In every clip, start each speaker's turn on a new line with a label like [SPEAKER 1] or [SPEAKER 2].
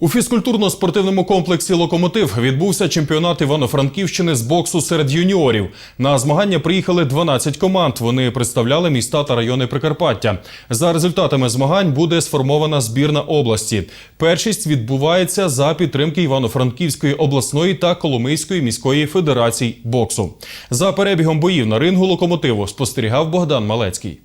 [SPEAKER 1] У фізкультурно-спортивному комплексі Локомотив відбувся чемпіонат Івано-Франківщини з боксу серед юніорів. На змагання приїхали 12 команд. Вони представляли міста та райони Прикарпаття. За результатами змагань буде сформована збірна області. Першість відбувається за підтримки Івано-Франківської обласної та Коломийської міської федерацій боксу. За перебігом боїв на рингу локомотиву спостерігав Богдан Малецький.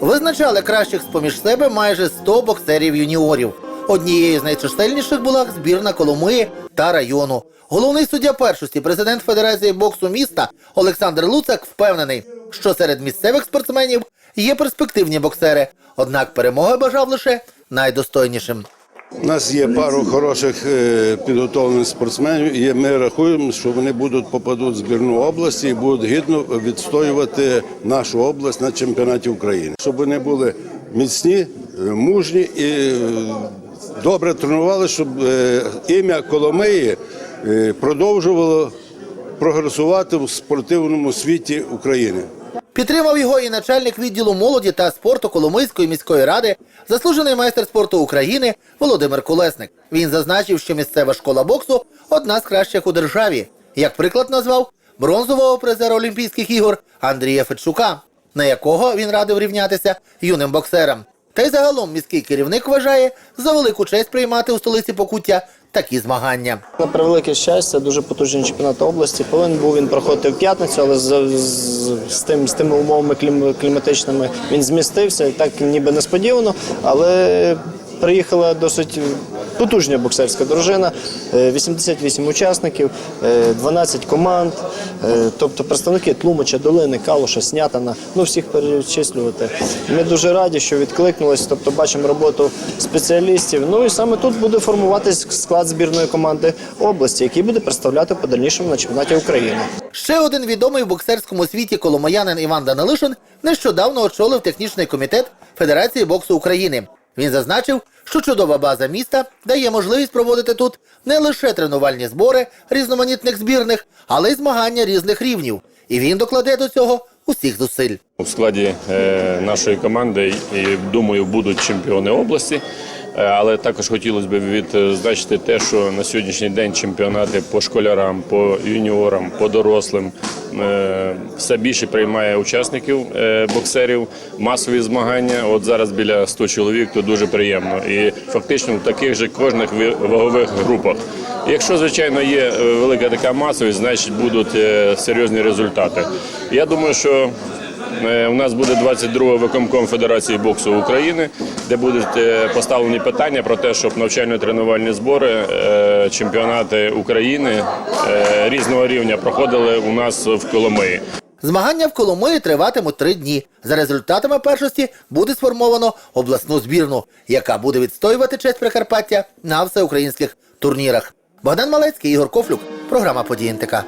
[SPEAKER 2] Визначали кращих з-поміж себе майже 100 боксерів юніорів. Однією з найчисельніших була збірна Коломиї та району. Головний суддя першості, президент Федерації боксу міста Олександр Луцак впевнений, що серед місцевих спортсменів є перспективні боксери. Однак перемоги бажав лише найдостойнішим.
[SPEAKER 3] У нас є пару хороших е, підготовлених спортсменів, і ми рахуємо, що вони будуть попадуть в збірну області і будуть гідно відстоювати нашу область на чемпіонаті України. Щоб вони були міцні, е, мужні і е, добре тренували, щоб е, ім'я Коломиї е, продовжувало прогресувати в спортивному світі України.
[SPEAKER 2] Підтримав його і начальник відділу молоді та спорту Коломийської міської ради, заслужений майстер спорту України Володимир Колесник. Він зазначив, що місцева школа боксу одна з кращих у державі. Як приклад назвав бронзового призера Олімпійських ігор Андрія Федчука, на якого він радив рівнятися юним боксерам. Та й загалом міський керівник вважає за велику честь приймати у столиці Покуття такі змагання.
[SPEAKER 4] На превелике щастя, дуже потужний чемпіонат області. Повинен був він проходити в п'ятницю, але з, з, з, тим, з тими умовами клім, кліматичними він змістився так ніби несподівано. Але приїхала досить потужна боксерська дружина, е, 88 учасників, е, 12 команд, е, тобто представники Тлумача, Долини, Калуша, Снятина, ну всіх перечислювати. Ми дуже раді, що відкликнулись, тобто бачимо роботу спеціалістів. Ну і саме тут буде формуватись склад збірної команди області, який буде представляти подальнішому на чемпіонаті України.
[SPEAKER 2] Ще один відомий в боксерському світі коломиянин Іван Данилишин нещодавно очолив технічний комітет Федерації боксу України. Він зазначив, що чудова база міста дає можливість проводити тут не лише тренувальні збори різноманітних збірних, але й змагання різних рівнів. І він докладе до цього усіх зусиль.
[SPEAKER 5] У складі е, нашої команди, думаю, будуть чемпіони області. Е, Але також хотілося б відзначити те, що на сьогоднішній день чемпіонати по школярам, по юніорам, по дорослим е, все більше приймає учасників е, боксерів, масові змагання. От зараз біля 100 чоловік, то дуже приємно. І фактично в таких же кожних вагових групах. Якщо, звичайно, є е, велика така масовість, значить будуть е, серйозні результати. Я думаю, що Е, У нас буде 22 виконком Федерації боксу України, де будуть е, поставлені питання про те, щоб навчально-тренувальні збори, е, чемпіонати України е, різного рівня проходили у нас в Коломиї.
[SPEAKER 2] Змагання в Коломиї триватимуть три дні. За результатами першості буде сформовано обласну збірну, яка буде відстоювати честь Прикарпаття на всеукраїнських турнірах. Богдан Малецький, Ігор Кофлюк, програма «Події НТК».